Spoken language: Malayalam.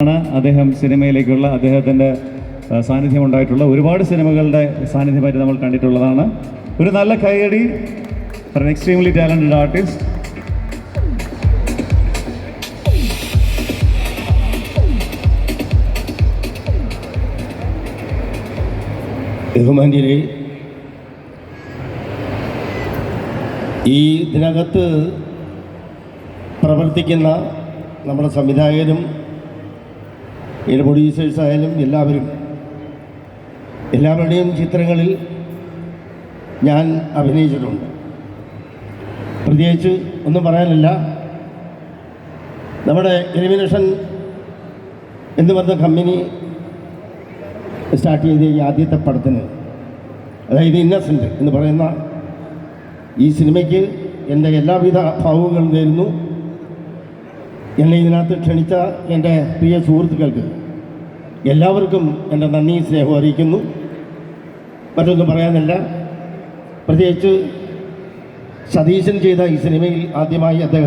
ആണ് അദ്ദേഹം സിനിമയിലേക്കുള്ള അദ്ദേഹത്തിന്റെ സാന്നിധ്യം ഉണ്ടായിട്ടുള്ള ഒരുപാട് സിനിമകളുടെ സാന്നിധ്യമായിട്ട് നമ്മൾ കണ്ടിട്ടുള്ളതാണ്. ഒരു നല്ല കൈയടി എൻ എക്സ്ട്രീംലി ടാലന്റഡ് ആർട്ടിസ്റ്റ് ബഹുമാന്യരെ ഈ ഇതിനകത്ത് പ്രവർത്തിക്കുന്ന നമ്മുടെ സംവിധായകരും ഇതിന്റെ പ്രൊഡ്യൂസേഴ്സ് ആയാലും എല്ലാവരും എല്ലാവരുടെയും ചിത്രങ്ങളിൽ ഞാൻ അഭിനയിച്ചിട്ടുണ്ട്. പ്രത്യേകിച്ച് ഒന്നും പറയാനില്ല. നമ്മുടെ എലിമിനേഷൻ എന്ന് പറഞ്ഞ കമ്പനി സ്റ്റാർട്ട് ചെയ്ത ഈ ആദ്യത്തെ പടത്തിന്. അതായത് ഇന്നസെന്റ് എന്ന് പറയുന്ന ഈ സിനിമയ്ക്ക് എന്റെ എല്ലാവിധ ഭാവങ്ങളും നേരുന്നു. എന്നെ ഇതിനകത്ത് ക്ഷണിച്ച എന്റെ പ്രിയ സുഹൃത്തുക്കൾക്ക് എല്ലാവർക്കും എന്റെ നന്ദി സ്നേഹം അറിയിക്കുന്നു. മറ്റൊന്നും പറയാനില്ല. പ്രത്യേകിച്ച് സതീശൻ ചെയ്ത ഈ സിനിമയിൽ ആദ്യമായി അദ്ദേഹത്തെ